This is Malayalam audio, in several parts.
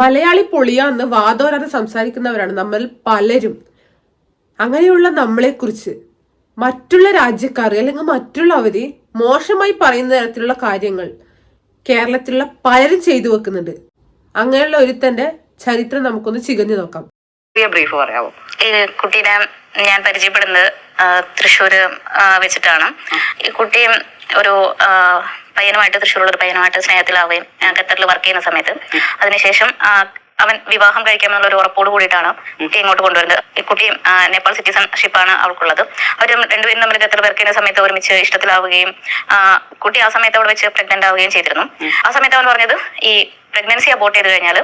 മലയാളി പൊളിയ എന്ന് വാദോരാതെ സംസാരിക്കുന്നവരാണ് നമ്മൾ പലരും. അങ്ങനെയുള്ള നമ്മളെക്കുറിച്ച് മറ്റുള്ള രാജ്യക്കാർ അല്ലെങ്കിൽ മറ്റുള്ളവര് മോശമായി പറയുന്ന തരത്തിലുള്ള കാര്യങ്ങൾ കേരളത്തിലുള്ള പലരും ചെയ്തു വെക്കുന്നുണ്ട്. അങ്ങനെയുള്ള ഒരുത്തന്റെ ചരിത്രം നമുക്കൊന്ന് ചികഞ്ഞു നോക്കാം. ചെറിയ ബ്രീഫ് പറയാമോ ഈ കുട്ടീനെ ഞാൻ പരിചയപ്പെടുന്നത് തൃശ്ശൂർ വെച്ചിട്ടാണ്. ഈ കുട്ടി ഒരു പയ്യനുമായിട്ട് തൃശ്ശൂരുള്ള ഒരു പയ്യനുമായിട്ട് സ്നേഹത്തിലാവുകയും ഖത്തറിൽ വർക്ക് ചെയ്യുന്ന സമയത്ത്. അതിനുശേഷം അവൻ വിവാഹം കഴിക്കാമെന്നുള്ള ഒരു ഉറപ്പോട് കൂടിയിട്ടാണ് കുട്ടി ഇങ്ങോട്ട് കൊണ്ടുവരുന്നത്. ഈ കുട്ടി നേപ്പാൾ നേപ്പാൾ സിറ്റിസൺഷിപ്പാണ് അവൾക്കുള്ളത് അവർ രണ്ടുപേരും തമ്മിൽ ഖത്തറിൽ വർക്ക് ചെയ്യുന്ന സമയത്ത് ഒരുമിച്ച് ഇഷ്ടത്തിലാവുകയും കുട്ടി ആ സമയത്ത് അവിടെ വെച്ച് പ്രഗ്നന്റ് ആവുകയും ചെയ്തിരുന്നു. ആ സമയത്ത് അവൻ പറഞ്ഞത് ഈ പ്രഗ്നൻസി അബോർട്ട് ചെയ്ത് കഴിഞ്ഞാൽ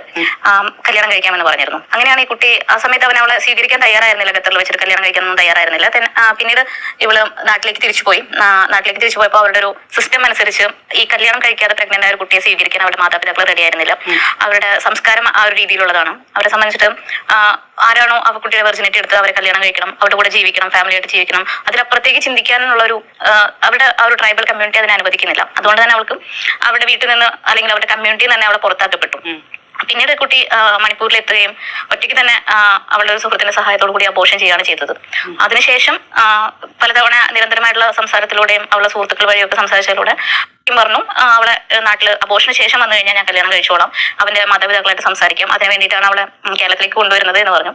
കല്യാണം കഴിക്കാമെന്ന് പറഞ്ഞിരുന്നു. അങ്ങനെയാണ് ഈ കുട്ടി ആ സമയത്ത് അവൻ അവളെ സ്വീകരിക്കാൻ തയ്യാറായിരുന്നില്ല ഖത്തറിൽ വെച്ചിട്ട് കല്യാണം കഴിക്കാനൊന്നും തയ്യാറായിരുന്നില്ല. പിന്നീട് ഇവൾ നാട്ടിലേക്ക് തിരിച്ചു പോയി. നാട്ടിലേക്ക് തിരിച്ചു പോയപ്പോൾ അവരുടെ ഒരു സിസ്റ്റം അനുസരിച്ച് ഈ കല്യാണം കഴിക്കാതെ പ്രഗ്നന്റ് ആയ ഒരു കുട്ടിയെ സ്വീകരിക്കാൻ അവരുടെ മാതാപിതാക്കൾ റെഡി ആയിരുന്നില്ല. അവരുടെ സംസ്കാരം ആ ഒരു രീതിയിലുള്ളതാണ്. അവരെ സംബന്ധിച്ചിട്ട് ആരാണോ ആ കുട്ടിയുടെ വെർജിനിറ്റി എടുത്ത് അവരെ കല്യാണം കഴിക്കണം അവരുടെ കൂടെ ജീവിക്കണം ഫാമിലിയായിട്ട് ജീവിക്കണം. അതിലപ്പുറത്തേക്ക് ചിന്തിക്കാനുള്ള ഒരു അവരുടെ ആ ഒരു ട്രൈബൽ കമ്മ്യൂണിറ്റി അതിനെ അനുവദിക്കുന്നില്ല. അതുകൊണ്ട് തന്നെ അവൾക്ക് അവരുടെ വീട്ടിൽ നിന്ന് അല്ലെങ്കിൽ അവരുടെ കമ്മ്യൂണിറ്റിയിൽ നിന്ന് തന്നെ അവളെ പുറത്താക്കപ്പെട്ടു. പിന്നീട് കുട്ടി മണിപ്പൂരിലെത്തുകയും ഒറ്റയ്ക്ക് തന്നെ അവളുടെ ഒരു സുഹൃത്തിന്റെ സഹായത്തോടു കൂടി അബോഷൻ ചെയ്യുകയാണ് ചെയ്തത്. അതിനുശേഷം പലതവണ നിരന്തരമായിട്ടുള്ള സംസാരത്തിലൂടെയും അവളുടെ സുഹൃത്തുക്കൾ വഴിയൊക്കെ സംസാരിച്ചതിലൂടെ പറഞ്ഞു അവളെ നാട്ടിൽ അബോഷന് ശേഷം വന്നു കഴിഞ്ഞാൽ ഞാൻ കല്യാണം കഴിച്ചോളാം. അവന്റെ മാതാപിതാക്കളായിട്ട് സംസാരിക്കാം. അതിന് വേണ്ടിയിട്ടാണ് അവളെ കേരളത്തിലേക്ക് കൊണ്ടുവരുന്നത് എന്ന് പറഞ്ഞു.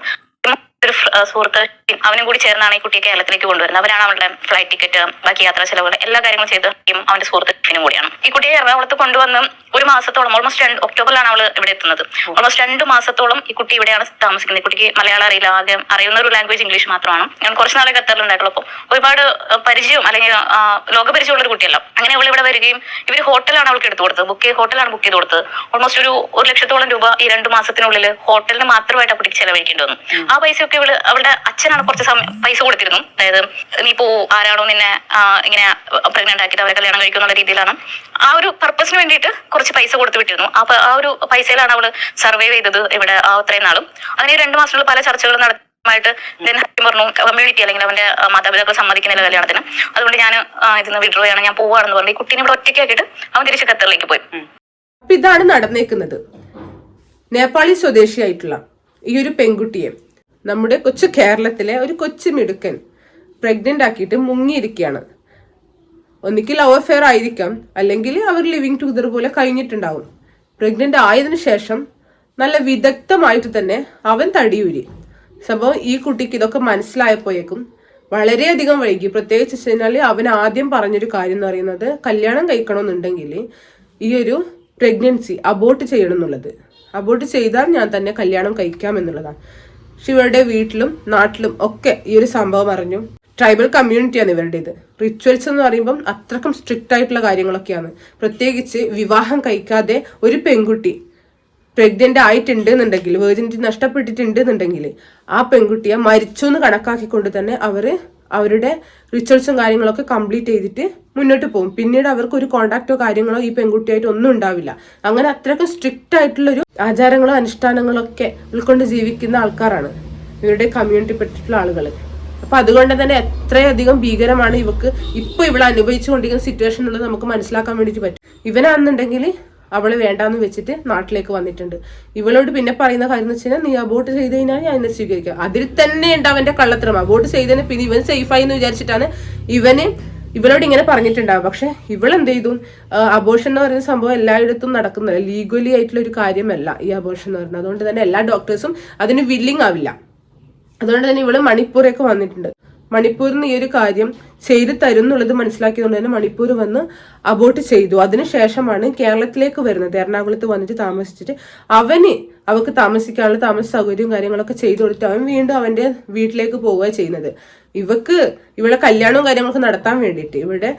ഒരു സുഹൃത്ത് അവനും കൂടി ചേർന്നാണ് ഈ കുട്ടിയെ കേരളത്തിലേക്ക് കൊണ്ടുവരുന്നത്. അവരാണ് അവളുടെ ഫ്ലൈറ്റ് ടിക്കറ്റ് ബാക്കി യാത്രാ ചെലവുകൾ എല്ലാ കാര്യങ്ങളും ചെയ്ത് അവന്റെ സുഹൃത്തിനും കൂടിയാണ്. ഈ കുട്ടിയെ എറണാകുളത്ത് കൊണ്ടുവന്ന് ഒരു മാസത്തോളം ഓൾമോസ്റ്റ് രണ്ട് ഒക്ടോബറിലാണ് അവൾ ഇവിടെ എത്തുന്നത്. ഓൾമോസ്റ്റ് രണ്ട് മാസത്തോളം ഈ കുട്ടി ഇവിടെയാണ് താമസിക്കുന്നത്. ഈ കുട്ടിക്ക് മലയാളം അറിയില്ല ആകെ അറിയുന്ന ഒരു ലാംഗ്വേജ് ഇംഗ്ലീഷ് മാത്രമാണ്. ഞാൻ കുറച്ച് നാളെ ഖത്തറിലുണ്ടായിട്ടുള്ളൂ അപ്പോൾ ഒരുപാട് പരിചയം അല്ലെങ്കിൽ ലോകപരിചയമുള്ള ഒരു കുട്ടിയല്ല. അങ്ങനെ അവൾ ഇവിടെ വരികയും ഇവർ ഹോട്ടലാണ് അവൾക്ക് എടുത്തു കൊടുത്തത്. ബുക്ക് ഹോട്ടലാണ് ബുക്ക് ചെയ്ത് കൊടുത്തത്. ഓൾമോസ്റ്റ് ഒരു ഒരു ലക്ഷത്തോളം രൂപ ഈ രണ്ട് മാസത്തിനുള്ളിൽ ഹോട്ടലിന് മാത്രമായിട്ട് ആ കുട്ടിക്ക് ചെലവഴിക്കേണ്ടി വന്നു. ആ പൈസയൊക്കെ ഇവൾ അവളുടെ അച്ഛനാണ് കുറച്ച് സമയം പൈസ കൊടുത്തിരുന്നു. അതായത് നീ പോ ആരാണോ നിന്നെ ഇങ്ങനെ പ്രഗ്നന്റ് ആക്കിയിട്ട് അവരെ കല്യാണം കഴിക്കുന്ന രീതിയിലാണ്. ആ ഒരു പർപ്പസിന് വേണ്ടിയിട്ട് കുറച്ച് പൈസ കൊടുത്തു വിട്ടിരുന്നു. അപ്പൊ ആ ഒരു പൈസയിലാണ് അവൾ സർവേ ചെയ്തത് ഇവിടെ ആ അത്രയും നാളും. അങ്ങനെ രണ്ടു മാസത്തിനുള്ള പല ചർച്ചകളും നടത്തി ായിട്ട് ദെൻ ഹസ്ബൻഡ് പറഞ്ഞു കമ്മ്യൂണിറ്റി അല്ലെങ്കിൽ അവന്റെ മാതാപിതാക്കൾ സമ്മതിക്കുന്നില്ല കല്യാണത്തിന്. അതുകൊണ്ട് ഞാൻ ഇതിന് വിഡ്രോ ചെയ്യണം. ഞാൻ പോവാണെന്ന് പറഞ്ഞു ഈ കുട്ടീനെ ഇവിടെ ഒറ്റയ്ക്കാക്കിയിട്ട് അവൻ തിരിച്ച് ഖത്തറിലേക്ക് പോയി. അപ്പൊ ഇതാണ് നടന്നേക്കുന്നത്. നേപ്പാളി സ്വദേശിയായിട്ടുള്ള ഈ ഒരു പെൺകുട്ടിയെ നമ്മുടെ കൊച്ചു കേരളത്തിലെ ഒരു കൊച്ചു മിടുക്കൻ പ്രഗ്നന്റ് ആക്കിയിട്ട് മുങ്ങിയിരിക്കുകയാണ് ഒന്നിക്കിൽ ലവ് അഫെയർ ആയിരിക്കാം അല്ലെങ്കിൽ അവർ ലിവിങ് ടുഗദർ പോലെ കഴിഞ്ഞിട്ടുണ്ടാവും. പ്രഗ്നന്റ് ആയതിനു ശേഷം നല്ല വിദഗ്ധമായിട്ട് തന്നെ അവൻ തടിയൂരി. സംഭവം ഈ കുട്ടിക്ക് ഇതൊക്കെ മനസ്സിലായപ്പോയേക്കും വളരെയധികം വൈകി. പ്രത്യേകിച്ച് കഴിഞ്ഞാൽ അവൻ ആദ്യം പറഞ്ഞൊരു കാര്യം എന്ന് പറയുന്നത് കല്യാണം കഴിക്കണമെന്നുണ്ടെങ്കിൽ ഈ ഒരു പ്രഗ്നൻസി അബോട്ട് ചെയ്യണം എന്നുള്ളത്. അബോട്ട് ചെയ്താൽ ഞാൻ തന്നെ കല്യാണം കഴിക്കാം എന്നുള്ളതാണ്. ശിവയുടെ വീട്ടിലും നാട്ടിലും ഒക്കെ ഈ ഒരു സംഭവം അറിഞ്ഞു. ട്രൈബൽ കമ്മ്യൂണിറ്റിയാണ് ഇവരുടേത്. റിച്വൽസ് എന്ന് പറയുമ്പം അത്രക്കും സ്ട്രിക്റ്റ് ആയിട്ടുള്ള കാര്യങ്ങളൊക്കെയാണ്. പ്രത്യേകിച്ച് വിവാഹം കഴിക്കാതെ ഒരു പെൺകുട്ടി പ്രഗ്നന്റ് ആയിട്ടുണ്ട് എന്നുണ്ടെങ്കിൽ വേർജിനിറ്റി നഷ്ടപ്പെട്ടിട്ടുണ്ട് എന്നുണ്ടെങ്കിൽ ആ പെൺകുട്ടിയെ മരിച്ചു എന്ന് കണക്കാക്കിക്കൊണ്ട് തന്നെ അവർ അവരുടെ റിച്വൽസും കാര്യങ്ങളൊക്കെ കംപ്ലീറ്റ് ചെയ്തിട്ട് മുന്നോട്ട് പോകും. പിന്നീട് അവർക്ക് ഒരു കോണ്ടാക്റ്റോ കാര്യങ്ങളോ ഈ പെൺകുട്ടിയായിട്ട് ഒന്നും ഉണ്ടാവില്ല. അങ്ങനെ അത്രയ്ക്കും സ്ട്രിക്റ്റ് ആയിട്ടുള്ള ഒരു ആചാരങ്ങളോ അനുഷ്ഠാനങ്ങളോ ഒക്കെ ഉൾക്കൊണ്ട് ജീവിക്കുന്ന ആൾക്കാരാണ് ഇവരുടെ കമ്മ്യൂണിറ്റി പെട്ടിട്ടുള്ള ആളുകൾ അപ്പൊ അതുകൊണ്ട് തന്നെ എത്രയധികം ഭീകരമാണ് ഇവക്ക് ഇപ്പൊ ഇവിടെ അനുഭവിച്ചുകൊണ്ടിരിക്കുന്ന സിറ്റുവേഷൻ ഉള്ളത് നമുക്ക് മനസ്സിലാക്കാൻ വേണ്ടിയിട്ട് പറ്റും. ഇവനാണെന്നുണ്ടെങ്കിൽ അവൾ വേണ്ടാന്ന് വെച്ചിട്ട് നാട്ടിലേക്ക് വന്നിട്ടുണ്ട്. ഇവളോട് പിന്നെ പറയുന്ന കാര്യം എന്ന് വെച്ചാൽ നീ അബോട്ട് ചെയ്ത് കഴിഞ്ഞാൽ ഞാൻ എന്നെ സ്വീകരിക്കാം. അതിൽ തന്നെ ഉണ്ട് അവന്റെ കള്ളത്തരം. അബോട്ട് ചെയ്തതിന് പിന്നെ ഇവൻ സേഫായി എന്ന് വിചാരിച്ചിട്ടാണ് ഇവന് ഇവളോട് ഇങ്ങനെ പറഞ്ഞിട്ടുണ്ടാവും പക്ഷെ ഇവൾ എന്ത് ചെയ്തു? അബോഷൻ എന്ന് പറയുന്ന സംഭവം എല്ലായിടത്തും നടക്കുന്നില്ല ലീഗലി ആയിട്ടുള്ള ഒരു കാര്യമല്ല ഈ അബോഷൻ എന്ന് പറയുന്നത്. അതുകൊണ്ട് തന്നെ എല്ലാ ഡോക്ടേഴ്സും അതിന് വില്ലിങ് ആവില്ല. അതുകൊണ്ട് തന്നെ ഇവൾ മണിപ്പൂരൊക്കെ വന്നിട്ടുണ്ട്. മണിപ്പൂരിൽ നിന്ന് ഈ ഒരു കാര്യം ചെയ്തു തരും എന്നുള്ളത് മനസ്സിലാക്കിയതുകൊണ്ട് തന്നെ മണിപ്പൂർ വന്ന് അബോട്ട് ചെയ്തു. അതിനുശേഷമാണ് കേരളത്തിലേക്ക് വരുന്നത്. എറണാകുളത്ത് വന്നിട്ട് താമസിച്ചിട്ട് അവന് അവക്ക് താമസിക്കാനുള്ള താമസ സൗകര്യവും കാര്യങ്ങളൊക്കെ ചെയ്തു കൊടുത്തിട്ട് അവൻ വീണ്ടും അവന്റെ വീട്ടിലേക്ക് പോവുക ചെയ്യുന്നത്. ഇവക്ക് ഇവിടെ കല്യാണവും കാര്യങ്ങളൊക്കെ നടത്താൻ വേണ്ടിയിട്ട് ഇവിടെ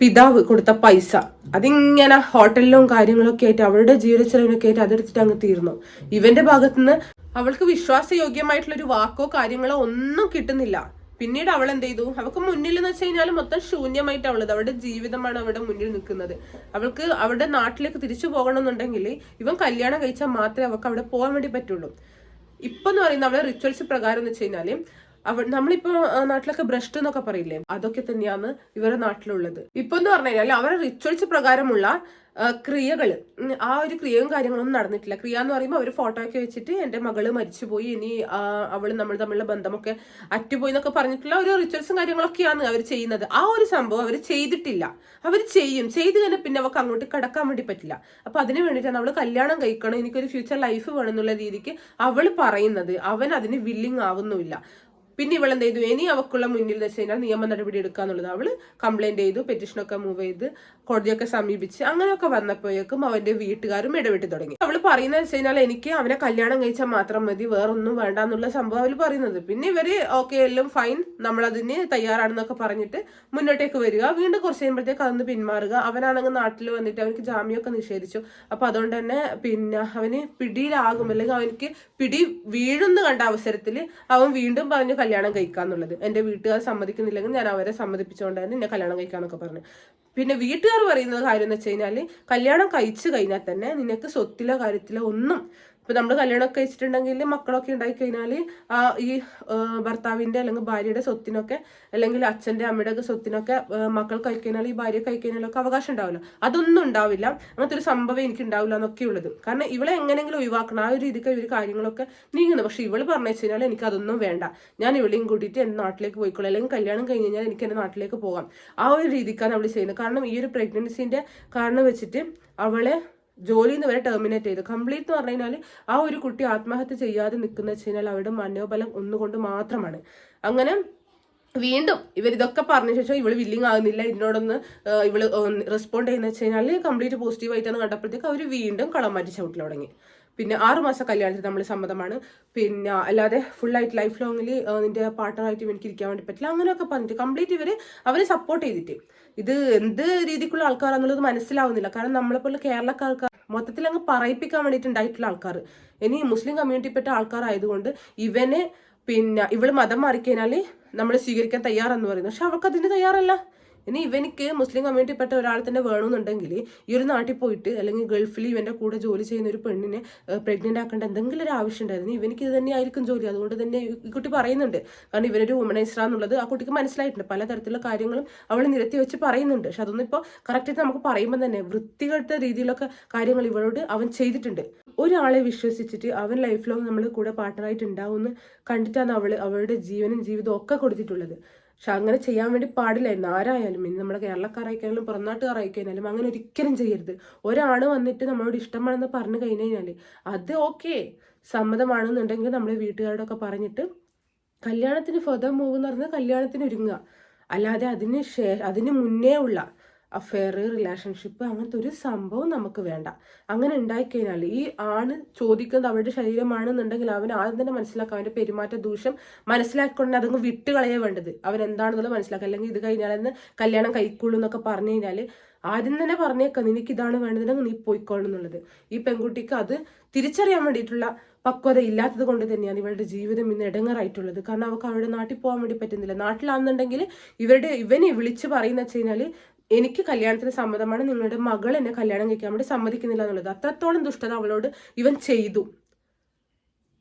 പിതാവ് കൊടുത്ത പൈസ അതിങ്ങനെ ഹോട്ടലിലും കാര്യങ്ങളൊക്കെ ആയിട്ട് അവരുടെ ജീവിത ചെലവിനൊക്കെ ആയിട്ട് അതെടുത്തിട്ട് അങ്ങ് തീർന്നു. ഇവന്റെ ഭാഗത്തുനിന്ന് അവൾക്ക് വിശ്വാസയോഗ്യമായിട്ടുള്ള ഒരു വാക്കോ കാര്യങ്ങളോ ഒന്നും കിട്ടുന്നില്ല. പിന്നീട് അവൾ എന്ത് ചെയ്തു? അവൾക്ക് മുന്നിൽ എന്ന് വെച്ച് കഴിഞ്ഞാൽ മൊത്തം ശൂന്യമായിട്ട് അവളത് അവളുടെ ജീവിതമാണ് അവിടെ മുന്നിൽ നിൽക്കുന്നത്. അവൾക്ക് അവളുടെ നാട്ടിലേക്ക് തിരിച്ചു പോകണമെന്നുണ്ടെങ്കിൽ ഇവൻ കല്യാണം കഴിച്ചാൽ മാത്രമേ അവൾക്ക് അവിടെ പോകാൻ വേണ്ടി പറ്റുള്ളൂ. ഇപ്പൊ എന്ന് പറയുന്ന അവളെ റിച്വൽസ് പ്രകാരം എന്ന് വെച്ച് കഴിഞ്ഞാൽ അവ നമ്മളിപ്പോ നാട്ടിലൊക്കെ ഭ്രഷ്ട് എന്നൊക്കെ പറയില്ലേ? അതൊക്കെ തന്നെയാണ് ഇവരുടെ നാട്ടിലുള്ളത്. ഇപ്പൊ എന്ന് പറഞ്ഞു കഴിഞ്ഞാൽ അവരുടെ റിച്വൽസ് പ്രകാരമുള്ള ക്രിയകൾ ആ ഒരു ക്രിയയും കാര്യങ്ങളൊന്നും നടന്നിട്ടില്ല. ക്രിയ എന്ന് പറയുമ്പോൾ അവർ ഫോട്ടോ ഒക്കെ വെച്ചിട്ട് എന്റെ മകൾ മരിച്ചുപോയി ഇനി അവൾ നമ്മൾ തമ്മിലുള്ള ബന്ധമൊക്കെ അറ്റുപോയി എന്നൊക്കെ പറഞ്ഞിട്ടുള്ള ഒരു റിച്വൽസും കാര്യങ്ങളൊക്കെയാണ് അവർ ചെയ്യുന്നത്. ആ ഒരു സംഭവം അവർ ചെയ്തിട്ടില്ല. അവർ ചെയ്യും. ചെയ്ത് തന്നെ പിന്നെ അവർക്ക് അങ്ങോട്ട് കടക്കാൻ വേണ്ടി പറ്റില്ല. അപ്പൊ അതിന് വേണ്ടിയിട്ടാണ് അവൾ കല്യാണം കഴിക്കണം എനിക്കൊരു ഫ്യൂച്ചർ ലൈഫ് വേണം എന്നുള്ള രീതിക്ക് അവൾ പറയുന്നത്. അവൻ അതിന് വില്ലിങ് ആവുന്നുമില്ല. പിന്നെ ഇവൾ എന്ത് ചെയ്തു? ഇനി അവക്കുള്ള മുന്നിൽ എന്ന് വെച്ച് കഴിഞ്ഞാൽ നിയമ നടപടി എടുക്കുക എന്നുള്ളത് അവൾ കംപ്ലൈന്റ് ചെയ്തു പെറ്റീഷനൊക്കെ മൂവ് ചെയ്ത് കോടതിയൊക്കെ സമീപിച്ച് അങ്ങനെയൊക്കെ വന്നപ്പോഴേക്കും അവന്റെ വീട്ടുകാരും ഇടപെട്ട് തുടങ്ങി. അവൾ പറയുന്നത് വെച്ച് കഴിഞ്ഞാൽ എനിക്ക് അവനെ കല്യാണം കഴിച്ചാൽ മാത്രം മതി വേറൊന്നും വേണ്ട എന്നുള്ള സംഭവം അവർ പറയുന്നത്. പിന്നെ ഇവർ ഓക്കെ എല്ലാം ഫൈൻ നമ്മളതിന് തയ്യാറാണെന്നൊക്കെ പറഞ്ഞിട്ട് മുന്നോട്ടേക്ക് വരിക. വീണ്ടും കുറച്ച് കഴിയുമ്പോഴത്തേക്ക് അതൊന്ന് പിന്മാറുക. അവനാണെങ്കിൽ നാട്ടിൽ വന്നിട്ട് അവനക്ക് ജാമ്യമൊക്കെ നിഷേധിച്ചു. അപ്പൊ അതുകൊണ്ട് തന്നെ പിന്നെ അവന് പിടിയിലാകും അല്ലെങ്കിൽ അവനക്ക് പിടി വീഴുന്ന കണ്ട അവസരത്തിൽ അവൻ വീണ്ടും പറഞ്ഞു കല്യാണം കഴിക്കാന്നുള്ളത്. എന്റെ വീട്ടുകാർ സമ്മതിക്കുന്നില്ലെങ്കിൽ ഞാൻ അവരെ സമ്മതിപ്പിച്ചുകൊണ്ട് തന്നെ എന്നെ കല്യാണം കഴിക്കാന്നൊക്കെ പറഞ്ഞു. പിന്നെ വീട്ടുകാർ പറയുന്നത് കാര്യം എന്ന് വെച്ച് കഴിഞ്ഞാൽ കല്യാണം കഴിച്ചു കഴിഞ്ഞാൽ തന്നെ നിനക്ക് സ്വത്തിലോ കാര്യത്തിലോ ഒന്നും ഇപ്പൊ നമ്മൾ കല്യാണമൊക്കെ കഴിച്ചിട്ടുണ്ടെങ്കിൽ മക്കളൊക്കെ ഉണ്ടായി കഴിഞ്ഞാൽ ആ ഈ ഭർത്താവിന്റെ അല്ലെങ്കിൽ ഭാര്യയുടെ സ്വത്തിനൊക്കെ അല്ലെങ്കിൽ അച്ഛന്റെ അമ്മയുടെ ഒക്കെ സ്വത്തിനൊക്കെ മക്കൾ കഴിക്കഴിഞ്ഞാൽ ഈ ഭാര്യ കഴിക്കഴിഞ്ഞാലൊക്കെ അവകാശം ഉണ്ടാവില്ല. അതൊന്നും ഉണ്ടാവില്ല. അങ്ങനത്തെ ഒരു സംഭവം എനിക്ക് ഉണ്ടാവില്ല എന്നൊക്കെ ഉള്ളത്. കാരണം ഇവളെ എങ്ങനെയെങ്കിലും ഒഴിവാക്കണം. ആ ഒരു രീതിക്ക് ഇവർ കാര്യങ്ങളൊക്കെ നീങ്ങുന്നു. പക്ഷെ ഇവൾ പറഞ്ഞു വെച്ച് കഴിഞ്ഞാൽ എനിക്ക് അതൊന്നും വേണ്ട. ഞാൻ ഇവളെയും കൂട്ടിയിട്ട് എന്റെ നാട്ടിലേക്ക് പോയിക്കോളാം. അല്ലെങ്കിൽ കല്യാണം കഴിഞ്ഞ് കഴിഞ്ഞാൽ എനിക്ക് എന്റെ നാട്ടിലേക്ക് പോകാം. ആ ഒരു രീതിക്കാണ് അവൾ ചെയ്യുന്നത്. കാരണം ഈ ഒരു പ്രഗ്നൻസിന്റെ കാരണം വെച്ചിട്ട് അവളെ ജോലിയിൽ നിന്ന് വരെ ടെർമിനേറ്റ് ചെയ്തു. കംപ്ലീറ്റ് എന്ന് പറഞ്ഞു കഴിഞ്ഞാൽ ആ ഒരു കുട്ടി ആത്മഹത്യ ചെയ്യാതെ നിൽക്കുന്ന വെച്ച് കഴിഞ്ഞാൽ അവരുടെ മനോബലം ഒന്നുകൊണ്ട് മാത്രമാണ്. അങ്ങനെ വീണ്ടും ഇവർ ഇതൊക്കെ പറഞ്ഞ ശേഷം ഇവൾ വില്ലിങ് ആകുന്നില്ല ഇതിനോടൊന്ന് ഇവൾ റെസ്പോണ്ട് ചെയ്യുന്ന വെച്ച് കഴിഞ്ഞാൽ കംപ്ലീറ്റ് പോസിറ്റീവ് ആയിട്ടാണ് കണ്ടപ്പോഴത്തേക്ക് അവർ വീണ്ടും കളം മാറ്റി ചവിട്ടിൽ തുടങ്ങി. പിന്നെ ആറ് മാസം നമ്മൾ സമ്മതമാണ്. പിന്നെ അല്ലാതെ ഫുൾ ആയിട്ട് ലൈഫ് ലോങ്ങിൽ നിന്റെ പാർട്ണറായിട്ട് എനിക്ക് ഇരിക്കാൻ വേണ്ടി പറ്റില്ല. അങ്ങനെയൊക്കെ പറഞ്ഞിട്ട് കംപ്ലീറ്റ് ഇവർ അവരെ സപ്പോർട്ട് ചെയ്തിട്ട്. ഇത് എന്ത് രീതിക്കുള്ള ആൾക്കാരാണെന്നുള്ളത് മനസ്സിലാവുന്നില്ല. കാരണം നമ്മളെപ്പോലെ കേരളക്കാർക്ക് മൊത്തത്തിൽ അങ്ങ് പറയിപ്പിക്കാൻ വേണ്ടിയിട്ടുണ്ടായിട്ടുള്ള ആൾക്കാർ. ഇനി മുസ്ലിം കമ്മ്യൂണിറ്റിപ്പെട്ട ആൾക്കാരായതുകൊണ്ട് ഇവനെ പിന്നെ ഇവൾ മതം മാറിക്കഴിഞ്ഞാൽ നമ്മൾ സ്വീകരിക്കാൻ തയ്യാറെന്ന് പറയുന്നു. പക്ഷെ അവൾക്ക് അതിന് തയ്യാറല്ല. ഇനി ഇവനിക്ക് മുസ്ലിം കമ്മ്യൂണിറ്റിപ്പെട്ട ഒരാൾ തന്നെ വേണമെന്നുണ്ടെങ്കിൽ ഈ ഒരു നാട്ടിൽ പോയിട്ട് അല്ലെങ്കിൽ ഗൾഫിൽ ഇവന്റെ കൂടെ ജോലി ചെയ്യുന്ന ഒരു പെണ്ണിനെ പ്രഗ്നന്റ് ആക്കേണ്ട എന്തെങ്കിലും ഒരു ആവശ്യം ഉണ്ടായിരുന്നു. ഇവനിക്ക് ഇത് തന്നെ ആയിരിക്കും ജോലി. അതുകൊണ്ട് തന്നെ ഈ കുട്ടി പറയുന്നുണ്ട്. കാരണം ഇവനൊരു വുമണൈസർ എന്നുള്ളത് ആ കുട്ടിക്ക് മനസ്സിലായിട്ടുണ്ട്. പലതരത്തിലുള്ള കാര്യങ്ങളും അവൾ നിരത്തി വെച്ച് പറയുന്നുണ്ട്. പക്ഷെ അതൊന്നും ഇപ്പോൾ കറക്റ്റായിട്ട് നമുക്ക് പറയുമ്പോൾ തന്നെ വൃത്തികെട്ട രീതിയിലൊക്കെ കാര്യങ്ങൾ ഇവളോട് അവൻ ചെയ്തിട്ടുണ്ട്. ഒരാളെ വിശ്വസിച്ചിട്ട് അവൻ ലൈഫ് ലോങ് നമ്മൾ കൂടെ പാർട്ട്ണറായിട്ട് ഉണ്ടാവുമെന്ന് കണ്ടിട്ടാണ് അവൾ അവളുടെ ജീവനും ജീവിതവും ഒക്കെ കൊടുത്തിട്ടുള്ളത്. പക്ഷെ അങ്ങനെ ചെയ്യാൻ വേണ്ടി പാടില്ലായിരുന്നു. ആരായാലും ഇനി നമ്മുടെ കേരളക്കാരായിക്കഴിഞ്ഞാലും പുറംനാട്ടുകാരായിക്കഴിഞ്ഞാലും അങ്ങനെ ഒരിക്കലും ചെയ്യരുത്. ഒരാൾ വന്നിട്ട് നമ്മളോട് ഇഷ്ടമാണെന്ന് പറഞ്ഞു കഴിഞ്ഞു കഴിഞ്ഞാൽ അത് ഓക്കെ സമ്മതമാണെന്നുണ്ടെങ്കിൽ നമ്മൾ വീട്ടുകാരോടൊക്കെ പറഞ്ഞിട്ട് കല്യാണത്തിന് ഫെർദർ മൂവ് എന്ന് പറഞ്ഞാൽ കല്യാണത്തിന് ഒരുങ്ങുക. അല്ലാതെ അതിന് ശേ അതിന് മുന്നേ ഉള്ള അഫെയർ റിലേഷൻഷിപ്പ് അങ്ങനത്തെ ഒരു സംഭവം നമുക്ക് വേണ്ട. അങ്ങനെ ഉണ്ടായിക്കഴിഞ്ഞാൽ ഈ ആണ് ചോദിക്കുന്നത് അവരുടെ ശരീരമാണെന്നുണ്ടെങ്കിൽ അവൻ ആദ്യം തന്നെ മനസ്സിലാക്കുക അവന്റെ പെരുമാറ്റ ദൂഷ്യം മനസ്സിലാക്കിക്കൊണ്ട് അതങ്ങ് വിട്ടുകളയേ വേണ്ടത്. അവൻ എന്താണെന്നുള്ളത് മനസ്സിലാക്കുക. അല്ലെങ്കിൽ ഇത് കഴിഞ്ഞാൽ എന്ന് കല്യാണം കൈക്കൊള്ളൂ എന്നൊക്കെ പറഞ്ഞു കഴിഞ്ഞാൽ ആദ്യം തന്നെ പറഞ്ഞേക്കാം നിനക്ക് ഇതാണ് വേണ്ടതെങ്കിൽ നീ പോയിക്കോളും എന്നുള്ളത്. ഈ പെൺകുട്ടിക്ക് അത് തിരിച്ചറിയാൻ വേണ്ടിയിട്ടുള്ള പക്വത ഇല്ലാത്തത് കൊണ്ട് തന്നെയാണ് ഇവരുടെ ജീവിതം ഇന്ന് ഇടങ്ങറായിട്ടുള്ളത് കാരണം അവർക്ക് അവരുടെ നാട്ടിൽ പോകാൻ വേണ്ടി പറ്റുന്നില്ല. നാട്ടിലാണെന്നുണ്ടെങ്കിൽ ഇവരുടെ ഇവനെ വിളിച്ച് പറയുന്ന വെച്ച് കഴിഞ്ഞാൽ എനിക്ക് കല്യാണത്തിന് സമ്മതമാണ് നിങ്ങളുടെ മകൾ എന്നെ കല്യാണം കഴിക്കാൻ വേണ്ടി സമ്മതിക്കുന്നില്ല എന്നുള്ളത്. അത്രത്തോളം ദുഷ്ടത അവളോട് ഇവൻ ചെയ്തു.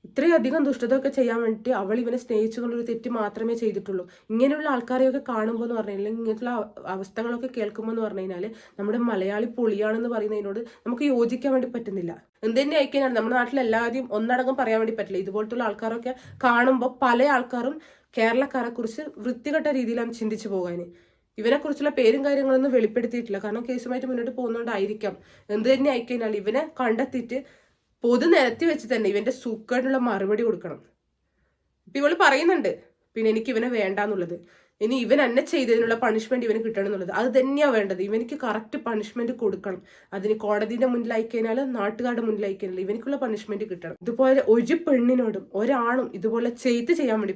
ഇത്രയധികം ദുഷ്ടത ഒക്കെ ചെയ്യാൻ വേണ്ടി അവൾ ഇവനെ സ്നേഹിച്ചു എന്നുള്ളൊരു തെറ്റ് മാത്രമേ ചെയ്തിട്ടുള്ളൂ. ഇങ്ങനെയുള്ള ആൾക്കാരെയൊക്കെ കാണുമ്പോൾ എന്ന് പറഞ്ഞു കഴിഞ്ഞാൽ ഇങ്ങനത്തെ അവസ്ഥകളൊക്കെ കേൾക്കുമ്പോൾ എന്ന് പറഞ്ഞു കഴിഞ്ഞാൽ നമ്മുടെ മലയാളി പൊളിയാണെന്ന് പറയുന്നതിനോട് നമുക്ക് യോജിക്കാൻ വേണ്ടി പറ്റുന്നില്ല. എന്ത് തന്നെ അയക്കാനാണ് നമ്മുടെ നാട്ടിൽ എല്ലാവരും ഒന്നടങ്കം പറയാൻ വേണ്ടി പറ്റില്ല. ഇതുപോലത്തുള്ള ആൾക്കാരൊക്കെ കാണുമ്പോൾ പല ആൾക്കാരും കേരളക്കാരെ കുറിച്ച് വൃത്തികെട്ട രീതിയിലാണ് ചിന്തിച്ചു പോകാൻ ഇവനെ കുറിച്ചുള്ള പേരും കാര്യങ്ങളൊന്നും വെളിപ്പെടുത്തിയിട്ടില്ല. കാരണം കേസുമായിട്ട് മുന്നോട്ട് പോകുന്നതുകൊണ്ടായിരിക്കാം എന്ത് തന്നെ ആയിക്കഴിഞ്ഞാൽ ഇവനെ കണ്ടെത്തിയിട്ട് പൊതു നിരത്തി വെച്ച് തന്നെ ഇവന്റെ സൂക്കേടിനുള്ള മറുപടി കൊടുക്കണം. ഇപ്പൊ ഇവൾ പറയുന്നുണ്ട് പിന്നെ എനിക്ക് ഇവനെ വേണ്ടാന്നുള്ളത്. ഇനി ഇവൻ എന്നെ ചെയ്തതിനുള്ള പണിഷ്മെന്റ് ഇവന് കിട്ടണം എന്നുള്ളത് അത് തന്നെയാണ് വേണ്ടത്. ഇവനിക്ക് കറക്റ്റ് പണിഷ്മെന്റ് കൊടുക്കണം. അതിന് കോടതിയുടെ മുന്നിലായി കഴിഞ്ഞാൽ നാട്ടുകാരുടെ മുന്നിലായി കഴിഞ്ഞാൽ ഇവനിക്കുള്ള പണിഷ്മെന്റ് കിട്ടണം. ഇതുപോലെ ഒരു പെണ്ണിനോടും ഒരാണും ഇതുപോലെ ചെയ്ത് ചെയ്യാൻ വേണ്ടി